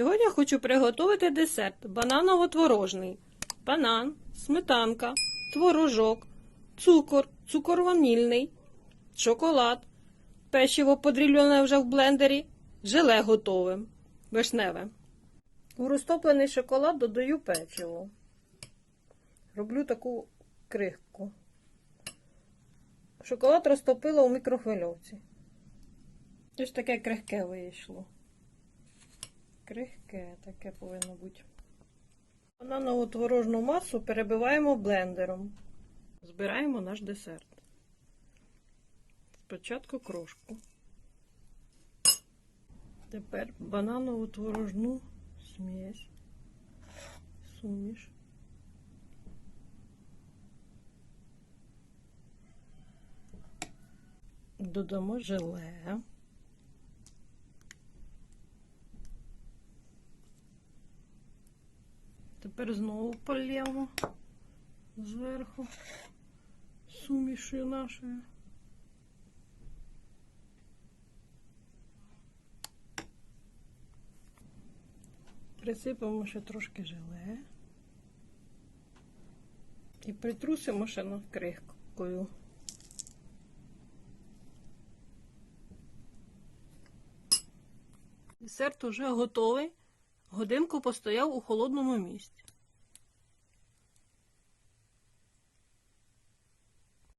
Сьогодні я хочу приготувати десерт бананово-творожний. Банан, сметанка, творожок, цукор, цукор ванільний, шоколад, печиво подріблене вже в блендері, желе готове, вишневе. У розтоплений шоколад додаю печиво. Роблю таку крихку. Шоколад розтопила у мікрохвильовці. Ось таке крихке вийшло. Крихке таке повинно бути. Бананову творожну масу перебиваємо блендером. Збираємо наш десерт. Спочатку крошку. Тепер бананову творожну смесь. Суміш. Додамо желе. Тепер знову полємо зверху сумішою нашою. Присипемо ще трошки желе. І притрусимо ще над крихкою. Десерт уже готовий. Годинку постояв у холодному місці.